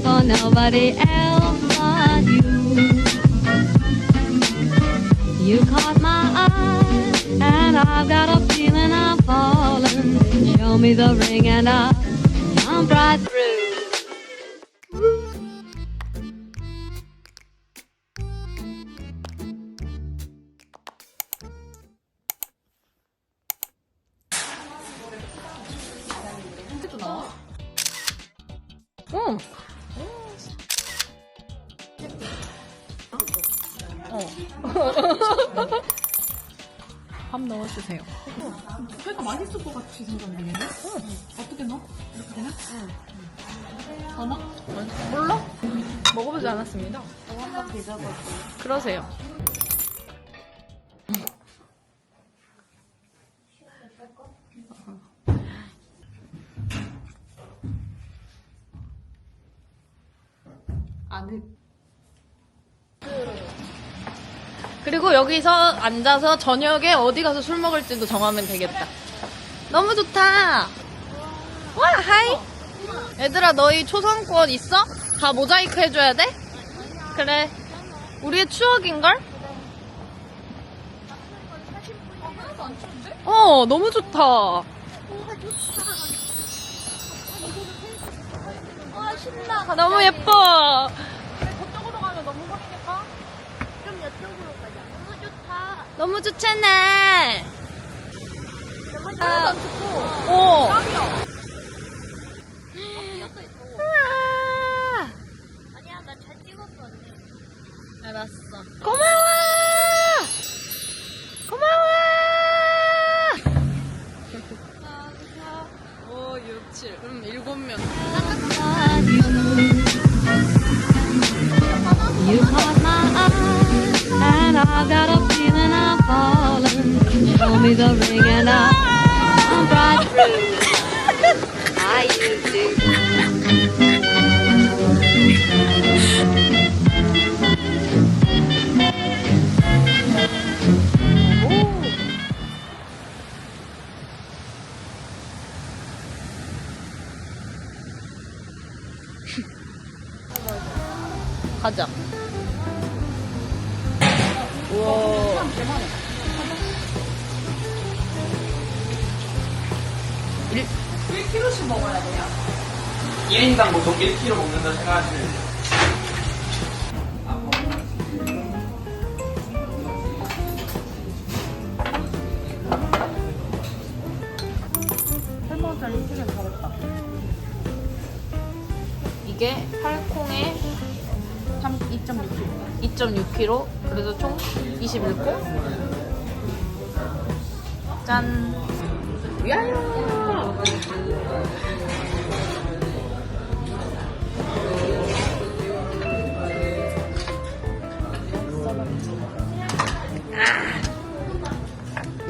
for nobody else but you. You caught my eye, and I've got a feeling I'm falling. Show me the ring, and I'll jump right through. 주세요. 회가 맛있을 것 같이 생겼네. 어떻게 넣어? 이렇게 되나? 더 넣어? 몰라? 먹어보지 않았습니다. 한번 뒤져볼게. 그러세요. 여기서 앉아서 저녁에 어디 가서 술 먹을지도 정하면 되겠다. 너무 좋다. 와, 하이. 얘들아, 너희 초상권 있어? 다 모자이크 해줘야 돼? 그래. 우리의 추억인걸? 어, 너무 좋다. 너무 예뻐. 저쪽으로 가면 너무 흐리니까. 좀 이쪽으로 가자. 너무 좋다. 너무 좋잖아. 어. 이것도 있고. 우와. 알았어. 고마워! 1kg 먹는다 생각하시면 이게 8콩에 2.6kg. 2.6kg. 그래서 총 21콩. 짠. 야야.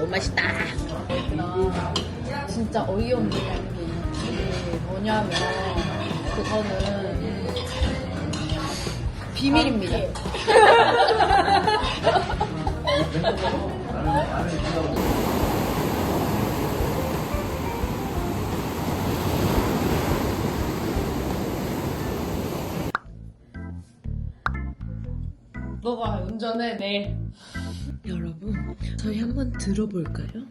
너무 맛있다. 진짜 어이없는 게 뭐냐면 그거는 비밀입니다. 너가 운전해 내. 저희 한번 들어볼까요?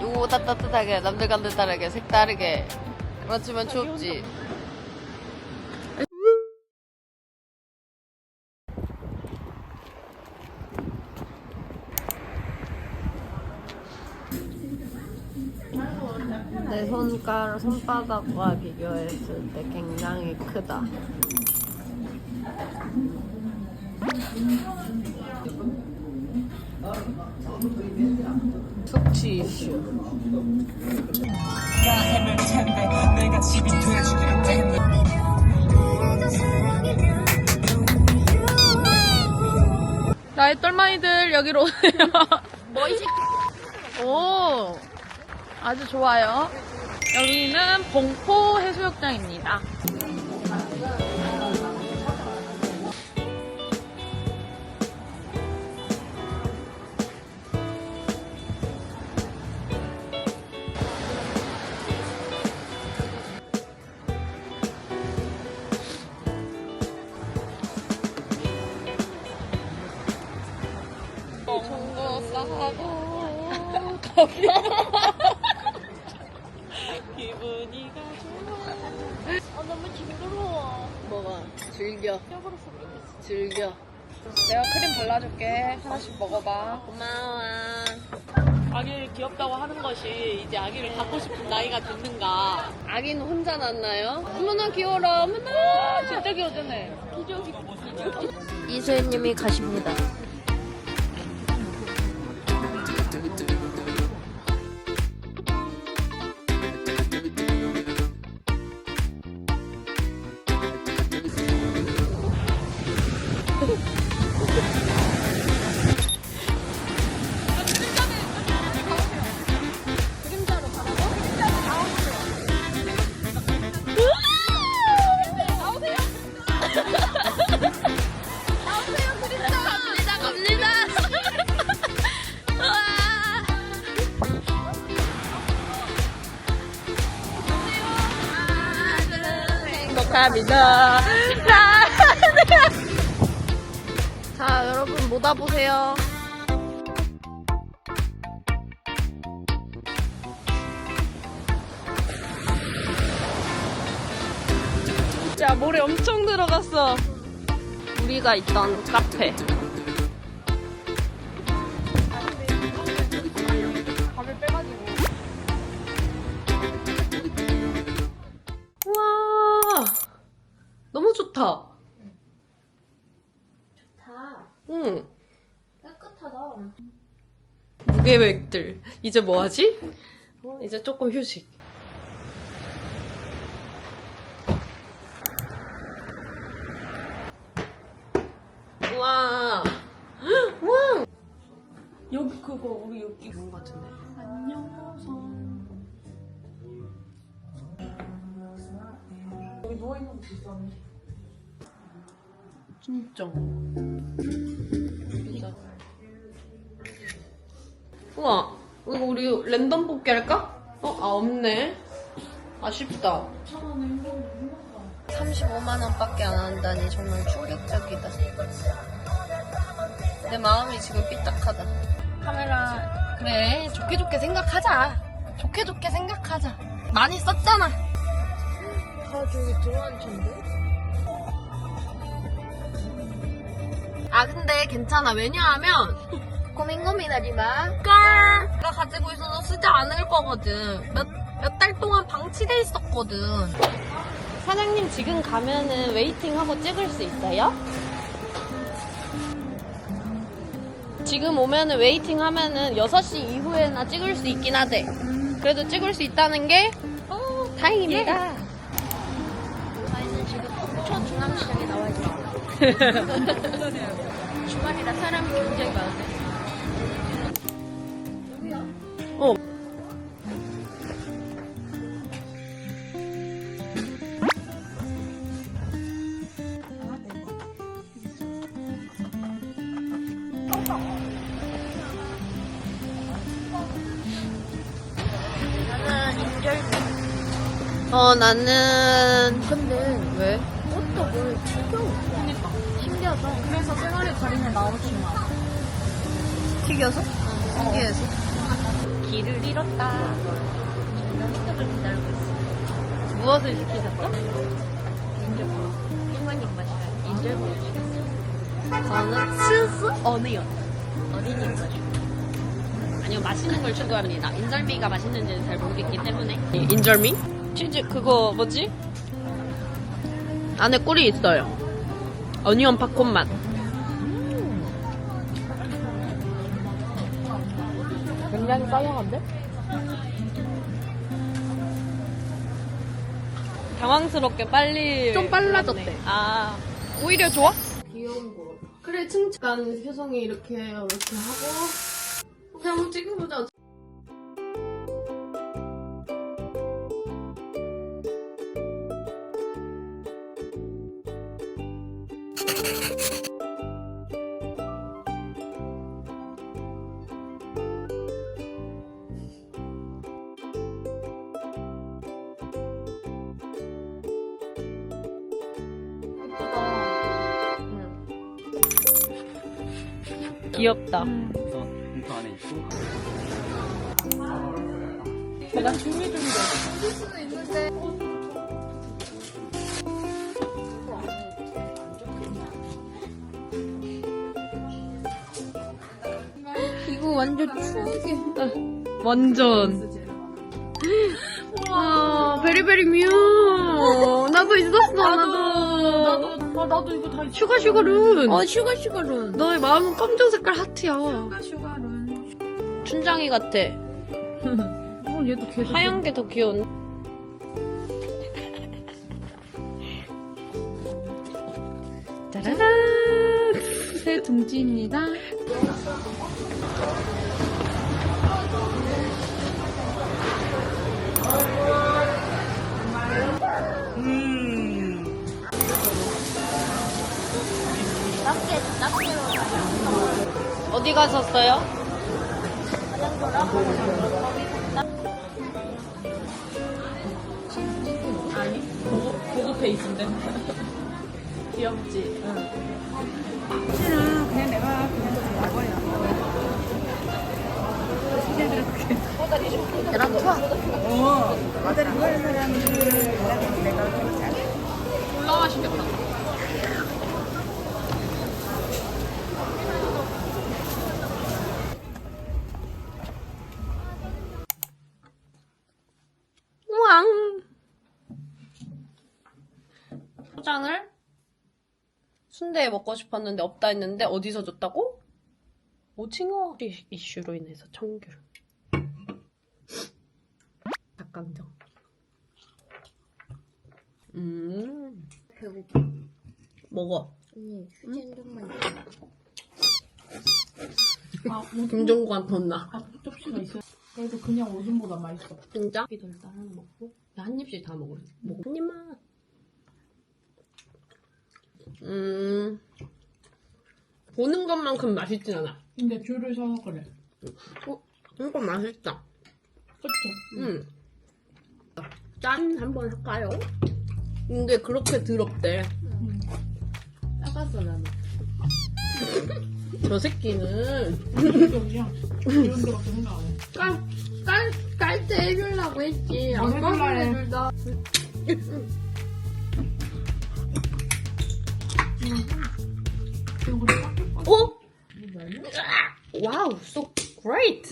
요거보다 따뜻하게 남들과는 다르게 색다르게. 그렇지만 춥지 내 손가락 손바닥과 비교했을 때 굉장히 크다. 숙취 이슈. 나의 똘마니들 여기로 오세요. 뭐이 오, 아주 좋아요. 여기는 봉포 해수욕장입니다. 정보 싸고 커피 기 너무 징그러워. 뭐가 즐겨 즐겨 내가 크림 발라줄게 하나씩 먹어봐 고마워 아기를 귀엽다고 하는 것이 이제 아기를 갖고 싶은 나이가 됐는가. 아기는 혼자 낳나요? 어머나 귀여워라 어머나 진짜 귀여웠네. 이소연님이 가십니다. 행복합니다. 자 여러분 모다 보세요. 야 모래 엄청 들어갔어. 우리가 있던 카페 좋다. 다. 응. 깨끗하다. 무계획들. 이제 뭐 하지? 어, 이제 조금 휴식. 우와. 우와. 여기 그거 우리 여기 이런 것 같은데. 여기 누워 있는 거 있었는데. 진짜 진짜. 우와 이거 우리 랜덤 뽑기 할까? 어? 아 없네. 아쉽다. 35만 원밖에 안 한다니 정말 충격적이다. 내 마음이 지금 삐딱하다. 카메라 그래 좋게 좋게 생각하자. 좋게 좋게 생각하자. 많이 썼잖아. 아 저기 들어앉혔는데? 아 근데 괜찮아 왜냐하면 고민 고민하지 마 깔! 내가 가지고 있어서 쓰지 않을 거거든 몇 몇 달 동안 방치돼 있었거든 사장님 지금 가면은 웨이팅하고 찍을 수 있어요? 지금 오면은 웨이팅 하면은 6시 이후에나 찍을 수 있긴 하대 그래도 찍을 수 있다는 게 어, 다행입니다 저희는 지금 초 중앙시장에 나와 있습니다. 주말이라 사람이 굉장히 많은데. 어. 어, 나는. 그것도 뭘 튀겨. 신기하다. 그래서 생활의 달인을 나오지만. 튀겨서? 신기해서? 길을 잃었다. 호떡을 기다리고 있어요. 무엇을 시키셨죠? 인절미. 일반인 맛이라 인절미 시켰어요. 저는 치즈 어니언. 어린이 맛이요. 아니요, 맛있는 걸 추구합니다. 인절미가 맛있는지는 잘 모르겠기 때문에. 인절미? 치즈, 그거 뭐지? 안에 꿀이 있어요. 어니언 팝콘 맛. 굉장히 싸영한데? 당황스럽게 빨리. 좀 빨라졌대. 아, 오히려 좋아? 귀여운 거. 그래, 칭찬 효성이 이렇게, 이렇게 하고. 그냥 한번 찍어보자. 귀엽다. 그래서 봉투 안에 있고. 이거 완전 추억이다. 완전. 와, 베리베리 뮤. 나도 있었어, 나도. 아, 나도 이거 다 슈가 슈가룬. 어, 슈가 슈가룬. 너의 마음은 검정 색깔 하트야. 슈가 슈가룬. 춘장이 같아. 어, 얘도 계속. 하얀 게 더 귀여운. 짜라란. 새 둥지입니다. 어디 가셨어요? 고급 페이스인데. 귀엽지? 그냥 내가 그냥 더 먹어요. 올라 맛있겠다. 순대에 먹고 싶었는데 없다 했는데 어디서 줬다고? 오징어 이- 이슈로 인해서 청귤. 닭강정. 음. 배고파. 먹어. 언니, 휴지 한 장만 아, 뭐, 김종구한테 혼나. 아, 접시가 있어. 그래도 그냥 오줌보다 맛있어. 진짜? 일단 하나 먹고 나한 입씩 다 먹을래. 먹어. 한 입만. 음. 보는 것만큼 맛있진 않아. 근데 줄을 서서 그래. 어? 이거 맛있다. 그치? 음. 짠 한번 할까요? 근데 그렇게 더럽대. 작았어, 나는. 저 새끼는 이쪽이야. 이런 데밖에 생각 안 해. 깔, 깔, 깔 때 해주려고 했지. 뭘 해줄라 해. 해줄다. 그리고 딱 어? 와우, so great.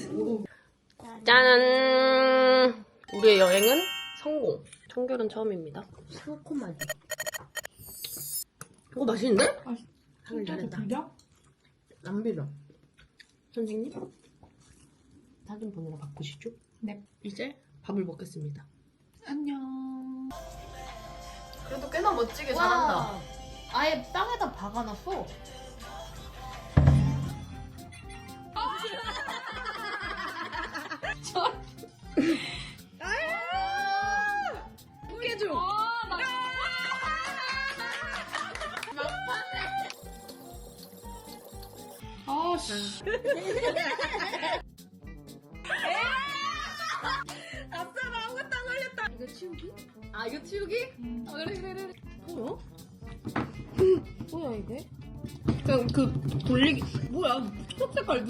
짠. 우리의 여행은 성공. 청결은 처음입니다. 상콤하지. 이거 맛있는데? 맛있- 하길 잘했다. 비려? 안 비려. 선생님? 사진 보느라 바쁘시죠? 네. 이제 밥을 먹겠습니다. 안녕. 그래도 꽤나 멋지게 와, 아예 땅에다 박아놨어. 깨줘. 아, 씨.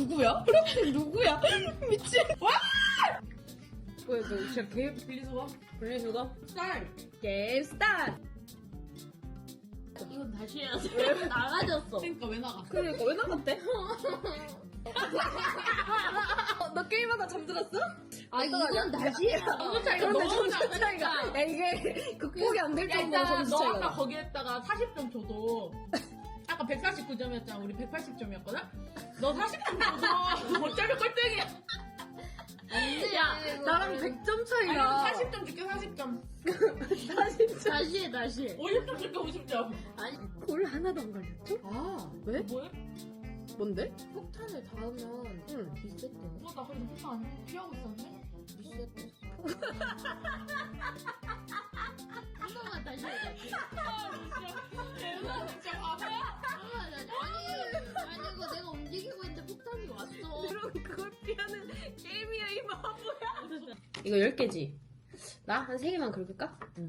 누구야? 누구야? 미친. 와! 뭐야 너 진짜 개 분리수거? 분리수거? 쌀. 개스타. 이건 다시 해야지. 왜 나가졌어? 그러니까 왜 나가? 그러니까 왜 나갔대? 너 게임하다 잠들었어? 아, 이건 다시 해야 차이가 그런데 점수 차이가. 야 이게 극복이 안될 야, 정도로 점수 너 아까 차이가. 거기에다가 40점 줘도 아까 149점이었잖아. 우리 180점이었거든? 너 40점 줘도 어차피 꼴등이야. 야 나랑 100점 아니, 차이야. 40점 줄게, 40점. 다시 해, 다시 해. 50점 줄게, 50점. 아니, 돌 하나도 안 걸렸죠? 아, 왜? 뭐야? 뭔데? 폭탄을 닿으면 응. 리셋돼. 어, 나 그래도 폭탄 안 피하고 있었네? 한 번만 다시 해봐. 대박 진짜 아, 아니, 아니, 이거 내가 움직이고 있는데 폭탄이 왔어. 그럼 그걸 피하는 게임이야 이 바보야. 이거 10개지? 나 한 3개만 긁을까? 응.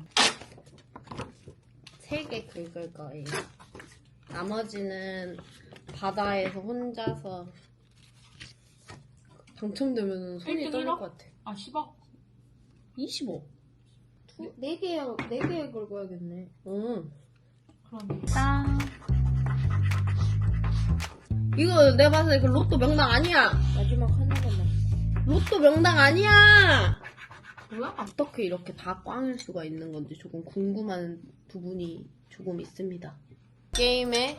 3개 긁을 거예요. 나머지는 바다에서 혼자서 당첨되면 손이 떨릴 것 같아. 아 10억 25. 네 개야, 네개 긁어야겠네. 응. 그러네 짠. 이거 내가 봤을 때 그 로또 명당 아니야. 마지막 하나만. 로또 명당 아니야. 뭐야? 어떻게 이렇게 다 꽝일 수가 있는 건지 조금 궁금한 부분이 조금 있습니다. 게임의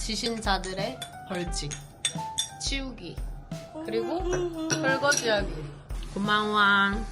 지신 자들의 벌칙. 치우기. 그리고 설거지하기. 고마워.